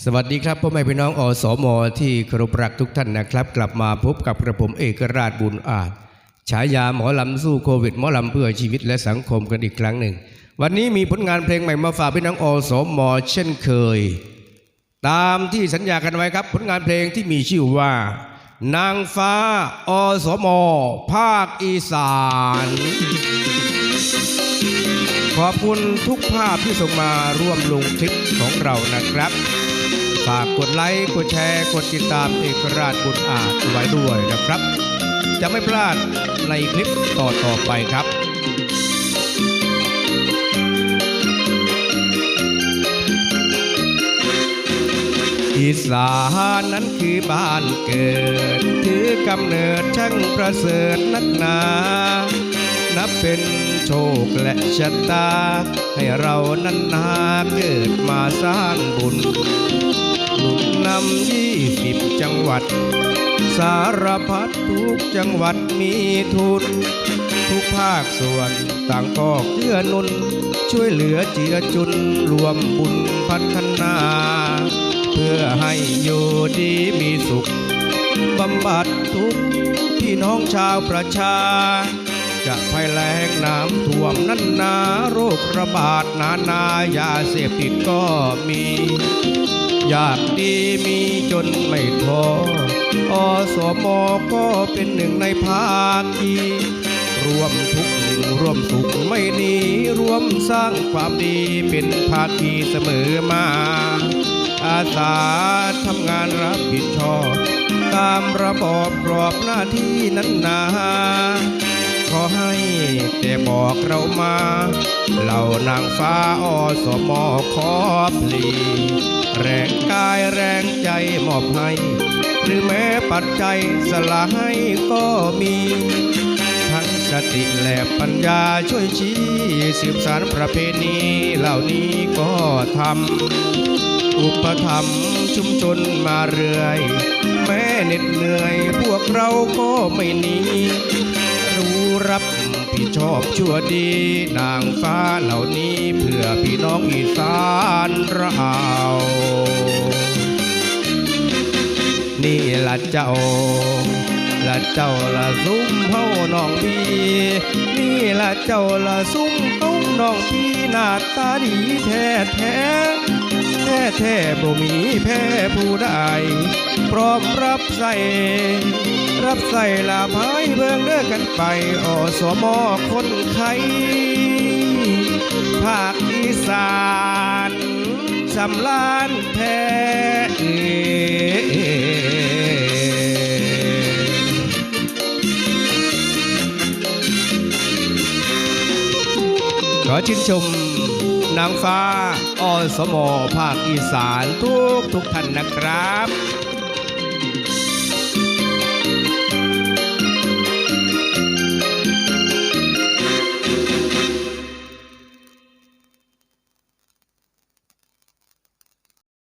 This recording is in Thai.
สวัสดีครับพ่อแม่พี่น้องอสมที่เคารพรักทุกท่านนะครับ กลับมาพบกับกระผมเอกราชบุญอาจฉายาหมอลำสู้โควิดหมอลำเพื่อชีวิตและสังคมกันอีกครั้งหนึ่ง วันนี้มีผลงานเพลงใหม่มาฝากพี่น้องอสมเช่นเคย ตามที่สัญญากันไว้ครับ ผลงานเพลงที่มีชื่อว่า นางฟ้าอสมภาคอีสานขอบคุณทุกภาพที่ส่งมาร่วมลงคลิปของเรานะครับ ฝากกดไลค์ กดแชร์ กดติดตามเอกราชบุญอาจไว้ด้วยนะครับ จะไม่พลาดในคลิปต่อต่อไปครับอีสานนั้นคือบ้านเกิด ถือกำเนิดช่างประเสริฐนักหนา นับเป็นโชคและชะตา ให้เรานั้นนาเกิดมาสร้างบุญำยี่สิบจังหวัด สารพัดทุกจังหวัดมีทุน ทุกภาคส่วนต่างก็เกื้อนุน ช่วยเหลือเจือจุนรวมบุญพัฒนา เพื่อให้อยู่ดีมีสุขบำบัดทุกพี่น้องชาวประชา จะภัยแล้งน้ำท่วมนั้นนาโรคระบาดนานา ยาเสพติดก็มี อยากดีมีจนไม่ท้ออสมก็เป็นหนึ่งในภาคีร่วมทุกข์ร่วมสุขไม่หนีร่วมสร้างความดีเป็นภาคีเสมอมา อาสาทำงานรับผิดชอบตามระบอบกรอบหน้าที่นั้นนาขอให้แต่บอกเรามา เหล่านางฟ้าอสมอขอพลี แรงกายแรงใจมอบให้ หรือแม้ปัจจัยสละให้ก็มี ทั้งสติและปัญญาช่วยชี้สืบสารประเพณีเหล่านี้ก็ทำอุปถัมชุมชนมาเรื่อย แม้เหน็ดเหนื่อยพวกเราก็ไม่หนีรู้รับ ผิดชอบชั่วดี นางฟ้าเหล่านี้เพื่อพี่น้องอีสานเรานี่ละเจ้าละเจ้าละซุ้มเฮาน้องพี่นี่ละเจ้าละซุ้มเฮาน้องพี่หน้าตาดีแท้แท้ แท้บ่มีแพ้ผู้ใดพร้อมรับใส่รับใส่ลาพายเบิ่งเด้อกันไปอสมคนไข้ภาคอีสานสำลานแท้ขอชื่นชม นางฟ้าอสมภาคอีสานทุกทุกท่านนะครับ